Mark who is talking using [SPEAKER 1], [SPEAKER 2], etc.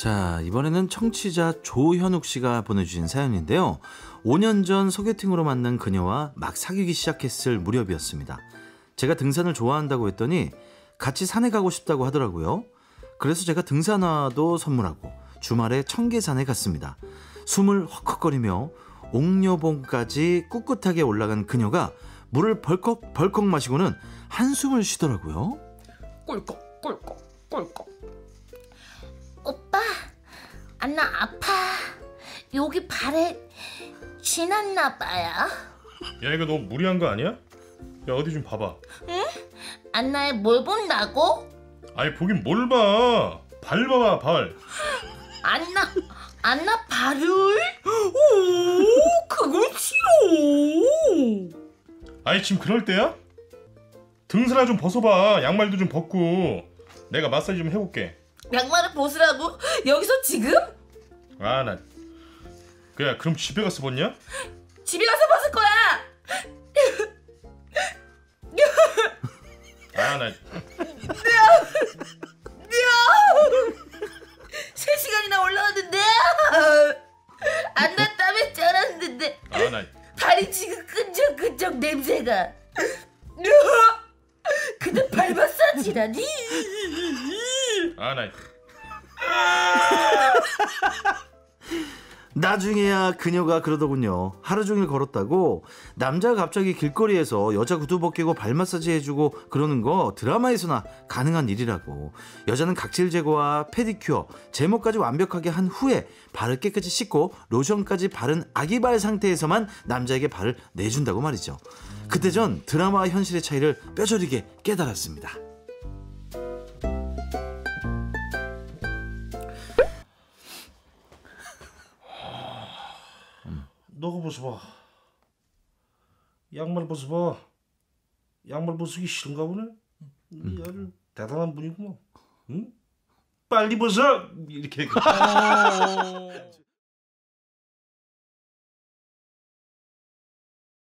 [SPEAKER 1] 자, 이번에는 청취자 조현욱 씨가 보내주신 사연인데요. 5년 전 소개팅으로 만난 그녀와 막 사귀기 시작했을 무렵이었습니다. 제가 등산을 좋아한다고 했더니 같이 산에 가고 싶다고 하더라고요. 그래서 제가 등산화도 선물하고 주말에 청계산에 갔습니다. 숨을 헉헉거리며 옥녀봉까지 꿋꿋하게 올라간 그녀가 물을 벌컥 벌컥 마시고는 한숨을 쉬더라고요.
[SPEAKER 2] 꿀꺽 꿀꺽 꿀꺽
[SPEAKER 3] 아, 나 아파. 여기 발에 쥐났나 봐요.
[SPEAKER 4] 야 이거 너무 무리한 거 아니야? 야 어디 좀 봐봐.
[SPEAKER 3] 안나에 뭘 본다고?
[SPEAKER 4] 아니 보긴 뭘 봐. 발 봐봐 발.
[SPEAKER 3] 안나, 안나 발을?
[SPEAKER 2] 오 그건 싫어
[SPEAKER 4] 아니 지금 그럴 때야? 등산화 좀 벗어봐. 양말도 좀 벗고 내가 마사지 좀 해볼게.
[SPEAKER 2] 양말을 벗으라고? 여기서 지금?
[SPEAKER 4] 아 나. 그야 그럼 집에 가서 벗냐?
[SPEAKER 2] 집에 가서 벗을 거야
[SPEAKER 4] 아 나.
[SPEAKER 2] 세 시간이나 올라왔는데 안나 땀에 쩔었는데
[SPEAKER 4] 아 나.
[SPEAKER 2] 발이 지금 끈적끈적 냄새가 근데 발 마사지라니
[SPEAKER 4] 아 나.
[SPEAKER 1] 나중에야 그녀가 그러더군요. 하루 종일 걸었다고 남자가 갑자기 길거리에서 여자 구두 벗기고 발 마사지 해주고 그러는 거 드라마에서나 가능한 일이라고. 여자는 각질 제거와 페디큐어, 제모까지 완벽하게 한 후에 발을 깨끗이 씻고 로션까지 바른 아기발 상태에서만 남자에게 발을 내준다고 말이죠. 그때 전 드라마와 현실의 차이를 뼈저리게 깨달았습니다.
[SPEAKER 5] 너가 벗어봐. 양말 벗어봐. 양말 벗기 싫은가 보네. 이 아주 대단한 분이구만. 응? 빨리 벗어. 이렇게.